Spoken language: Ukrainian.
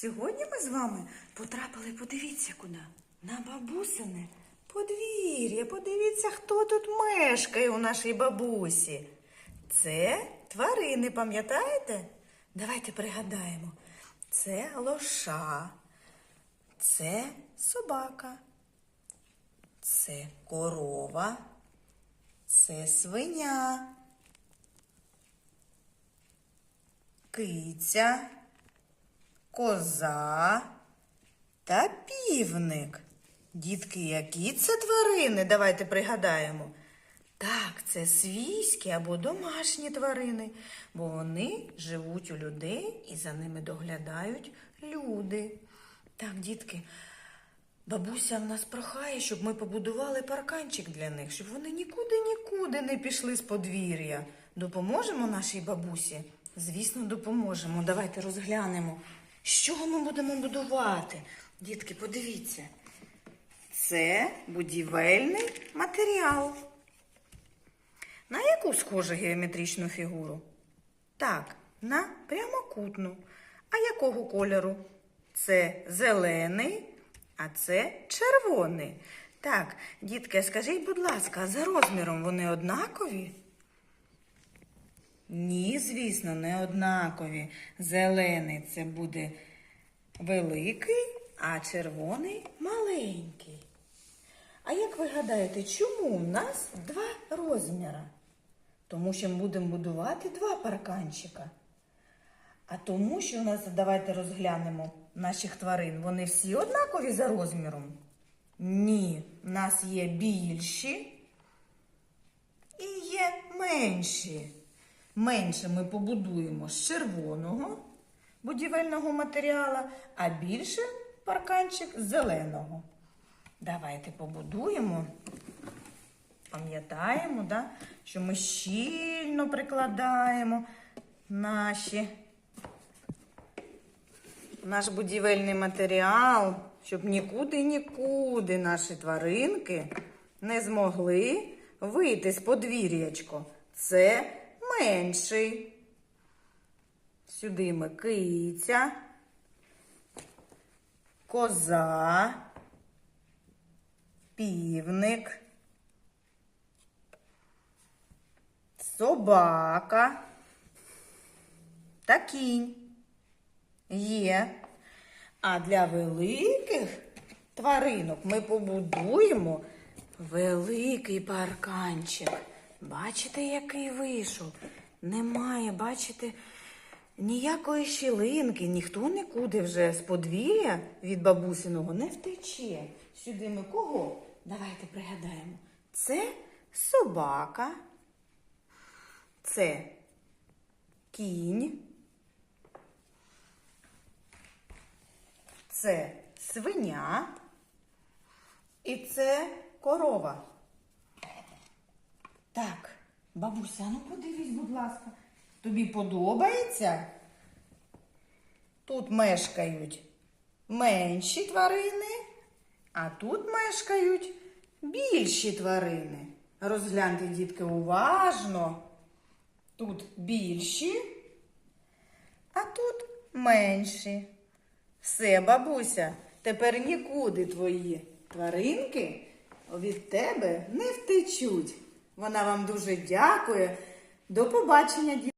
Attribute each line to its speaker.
Speaker 1: Сьогодні ми з вами потрапили, подивіться куди. На бабусине подвір'я. Подивіться, хто тут мешкає у нашій бабусі. Це тварини, пам'ятаєте? Давайте пригадаємо. Це лоша, це собака, це корова, це свиня, киця, коза та півник. Дітки, які це тварини? Давайте пригадаємо. Так, це свійські або домашні тварини, бо вони живуть у людей і за ними доглядають люди. Так, дітки, бабуся в нас прохає, щоб ми побудували парканчик для них, щоб вони нікуди нікуди не пішли з подвір'я. Допоможемо нашій бабусі? Звісно, допоможемо. Давайте розглянемо, з чого ми будемо будувати. Дітки, подивіться. Це будівельний матеріал. На яку схоже геометричну фігуру? Так, на прямокутну. А якого кольору? Це зелений, а це червоний. Так, дітки, скажіть, будь ласка, за розміром вони однакові? Ні, звісно, не однакові. Зелений це буде великий, а червоний маленький. А як ви гадаєте, чому в нас два розміри? Тому що ми будемо будувати два парканчика. А тому, що у нас, давайте розглянемо наших тварин. Вони всі однакові за розміром? Ні, в нас є більші і є менші. Менше ми побудуємо з червоного будівельного матеріалу, а більше парканчик з зеленого. Давайте побудуємо. Пам'ятаємо, да, що ми щільно прикладаємо наші, наш будівельний матеріал, щоб нікуди-нікуди наші тваринки не змогли вийти з подвір'ячко. Це менший. Сюди ми киця, коза, півник, собака та кінь є. А для великих тваринок ми побудуємо великий парканчик. Бачите, який вийшов? Немає, бачите, ніякої щілинки, ніхто нікуди вже з подвір'я від бабусиного не втече. Сюди ми кого? Давайте пригадаємо. Це собака, це кінь, це свиня і це корова. Так, бабуся, ну подивись, будь ласка, тобі подобається? Тут мешкають менші тварини, а тут мешкають більші тварини. Розгляньте, дітки, уважно. Тут більші, а тут менші. Все, бабуся, тепер нікуди твої тваринки від тебе не втечуть. Вона вам дуже дякує. До побачення, дітки.